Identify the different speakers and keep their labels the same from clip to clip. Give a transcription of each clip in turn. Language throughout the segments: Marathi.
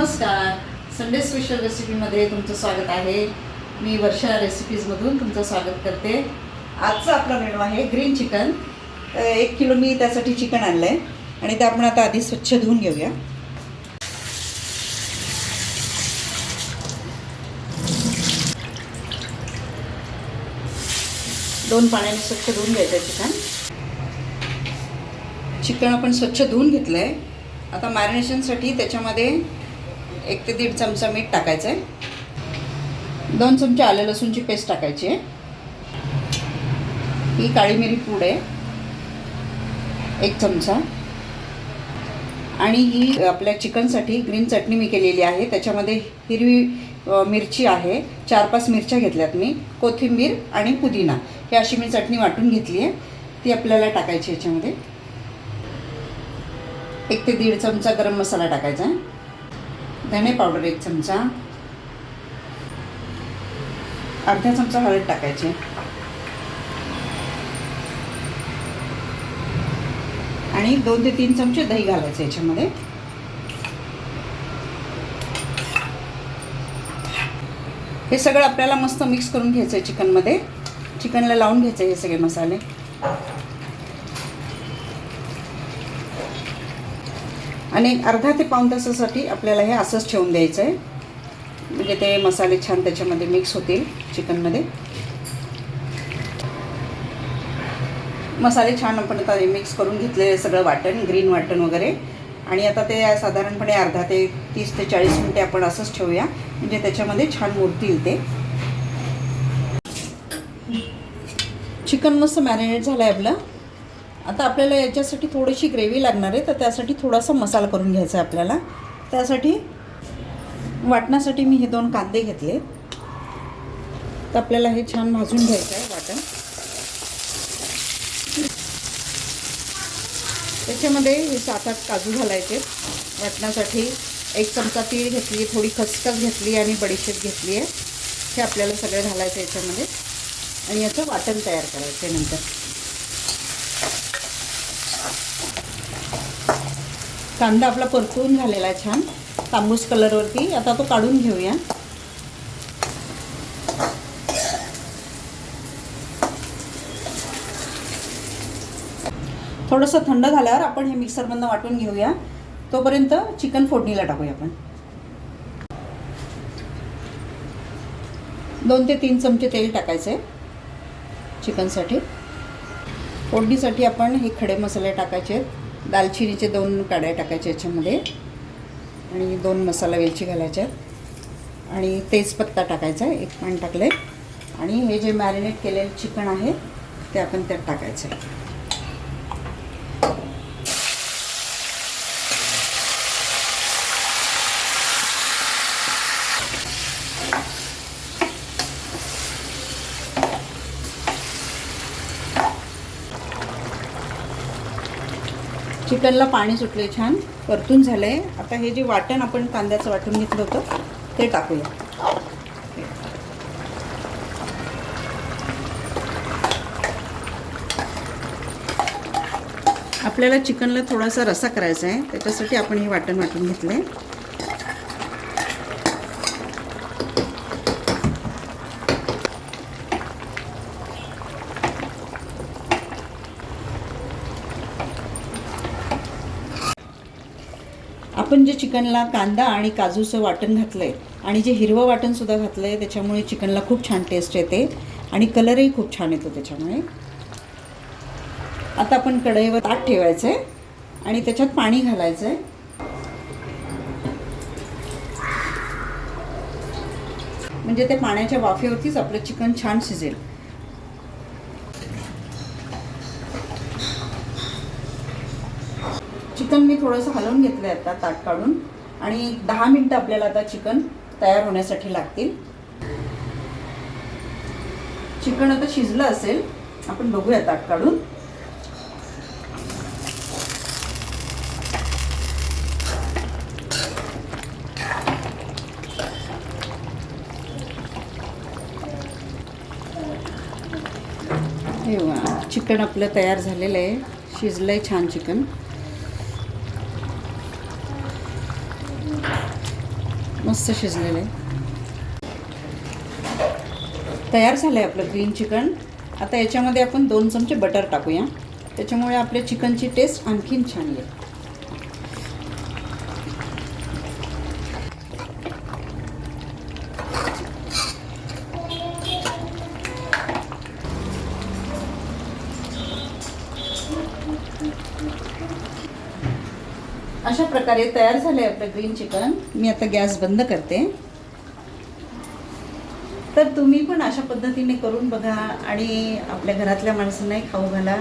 Speaker 1: नमस्कार. संडे स्पेशल रेसिपीमध्ये तुमचं स्वागत आहे. मी वर्षा रेसिपीजमधून तुमचं स्वागत करते. आजचा आपला मेनू आहे ग्रीन चिकन एक किलो मी त्यासाठी चिकन आणलं आहे आणि ते आपण आता आधी स्वच्छ धुवून घेऊया. दोन पाण्याने स्वच्छ धुवून घ्यायचं आहे चिकन चिकन आपण स्वच्छ धुवून घेतलं आहे आता मॅरिनेशनसाठी त्याच्यामध्ये एक ते दीड चमचा मीठ टाकायचं आहे दोन चमचे आलं लसूणची पेस्ट टाकायची आहे. ही काळी मिरी पूड आहे. एक चमचा. आणि ही आपल्या चिकनसाठी ग्रीन चटणी मी केलेली आहे. त्याच्यामध्ये हिरवी मिरची आहे. चार पाच मिरच्या घेतल्यात मी. कोथिंबीर आणि पुदिना. ही अशी मी चटणी वाटून घेतली आहे. ती आपल्याला टाकायची याच्यामध्ये. एक ते दीड चमचा गरम मसाला टाकायचा आहे. धणे पावडर एक चमचा अर्धा चमचा हळद टाकायची. आणि दोन ते तीन चमचे दही घालायचे याच्यामध्ये. हे सगळं आपल्याला मस्त मिक्स करून घ्यायचं आहे चिकनमध्ये. चिकनला लावून घ्यायचे हे सगळे मसाले. आणि एक अर्धा ते पाऊण तासासाठी आपल्याला हे असंच ठेवून द्यायचं आहे म्हणजे ते मसाले छान त्याच्यामध्ये मिक्स होतील चिकनमध्ये. मसाले छान आपण आता मिक्स करून घेतलेले सगळं वाटण ग्रीन वाटण वगैरे. आणि आता ते साधारणपणे अर्धा ते तीस ते चाळीस मिनटे आपण असंच ठेवूया. म्हणजे त्याच्यामध्ये छान मुरतील ते. चिकन मस्त मॅरिनेट झालं आहे आपलं. आता आपल्याला याच्यासाठी थोडीशी ग्रेव्ही लागणार आहे तर त्यासाठी थोडासा मसाला करून घ्यायचा आहे आपल्याला. त्यासाठी वाटण्यासाठी मी हे दोन कांदे घेतले. तर आपल्याला हे छान भाजून घ्यायचं आहे वाटण. त्याच्यामध्ये हे सात आठ काजू घालायचे. वाटण्यासाठी एक चमचा तीळ घेतली थोडी खसखस घेतली आणि बडीशेप घेतली आहे. हे आपल्याला सगळं घालायचं याच्यामध्ये. आणि याचं वाटण तयार करायचं आहे नंतर. कांदा आपला परतवून झालेला आहे छान. तांबूस कलरवरती आता तो काढून घेऊया. थोडंसं थंड झाल्यावर आपण हे मिक्सरमधनं वाटून घेऊया. तोपर्यंत चिकन फोडणीला टाकूया आपण. दोन ते तीन चमचे तेल टाकायचे चिकनसाठी. फोडणीसाठी आपण हे खडे मसाले टाकायचे. आहेत दालचिनीचे दोन काड्या टाकायच्या याच्यामध्ये आणि दोन मसाला वेलची घालायच्या. आणि तेजपत्ता टाकायचा आहे एक पान टाकलं आहे आणि हे जे मॅरिनेट केलेलं चिकन आहे ते आपण त्यात टाकायचं. आहे चिकनला पाणी सुटले छान. परतून झालं आहे आता हे जे वाटण आपण कांद्याचं वाटून घेतलं होतं ते टाकूया. आपल्याला चिकनला थोडासा रसा करायचा आहे. त्याच्यासाठी आपण हे वाटण वाटून घेतलं आहे आपण जे चिकनला कांदा आणि काजूचं वाटण घातलं आहे आणि जे हिरवं वाटणसुद्धा घातलं आहे त्याच्यामुळे चिकनला खूप छान टेस्ट येते आणि कलरही खूप छान येतो त्याच्यामुळे. आता आपण कढईवर ताट ठेवायचं आहे आणि त्याच्यात पाणी घालायचं आहे म्हणजे ते पाण्याच्या वाफेवरतीच आपलं चिकन छान शिजेल. चिकन मी थोडंसं हलवून घेतलं आहे आता ताट काढून. आणि दहा मिनटं आपल्याला आता चिकन तयार होण्यासाठी लागतील. चिकन आता शिजलं असेल. आपण बघूया ताट काढून. चिकन आपलं तयार झालेलं आहे. शिजलं आहे छान चिकन. मस्त शिजलेले. तयार झालं आहे आपलं ग्रीन चिकन आता याच्यामध्ये आपण दोन चमचे बटर टाकूया. त्याच्यामुळे आपल्या चिकनची टेस्ट आणखीन छान येईल. अशा प्रकारे तयार झालं आहे आपलं ग्रीन चिकन मी आता गॅस बंद करते. तर तुम्ही पण अशा पद्धतीने करून बघा आणि आपल्या घरातल्या माणसांनाही खाऊ घाला.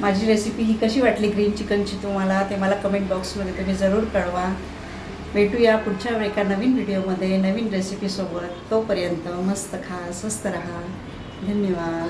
Speaker 1: माझी रेसिपी ही कशी वाटली ग्रीन चिकनची तुम्हाला ते मला कमेंट बॉक्समध्ये तुम्ही जरूर कळवा. भेटूया पुढच्या एका नवीन व्हिडिओमध्ये नवीन रेसिपीसोबत तोपर्यंत मस्त खा स्वस्त राहा. धन्यवाद.